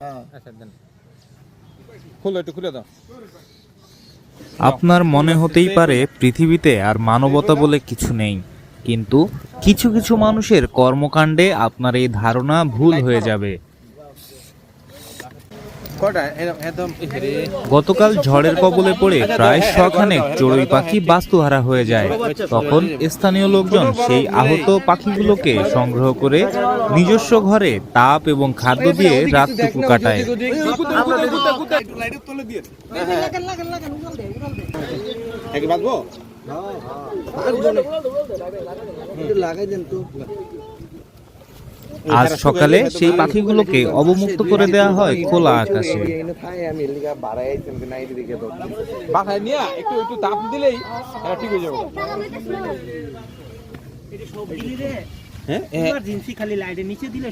আচ্ছা আপনার মনে হতেই পারে পৃথিবীতে আর মানবতা বলে কিছু নেই, কিন্তু কিছু কিছু মানুষের কর্মকাণ্ডে আপনার এই ধারণা ভুল হয়ে যাবে। গতকাল ঝড়ের কবলে পড়ে প্রায় শখানেক চড়ুই পাখি বাস্তুহারা হয়ে যায়। তখন স্থানীয় লোকজন সেই আহত পাখিগুলোকে সংগ্রহ করে নিজস্ব ঘরে তাপ এবং খাদ্য দিয়ে রাতটুকু কাটায়। একে বাঁধবো? আজ সকালে সেই পাখিগুলোকে অবমুক্ত করে দেওয়া হয় খোলা আকাশে। একটু একটু তাপ দিলেই এটা ঠিক হয়ে যাবে। হ্যাঁ? খালি লাইটের নিচে দিলে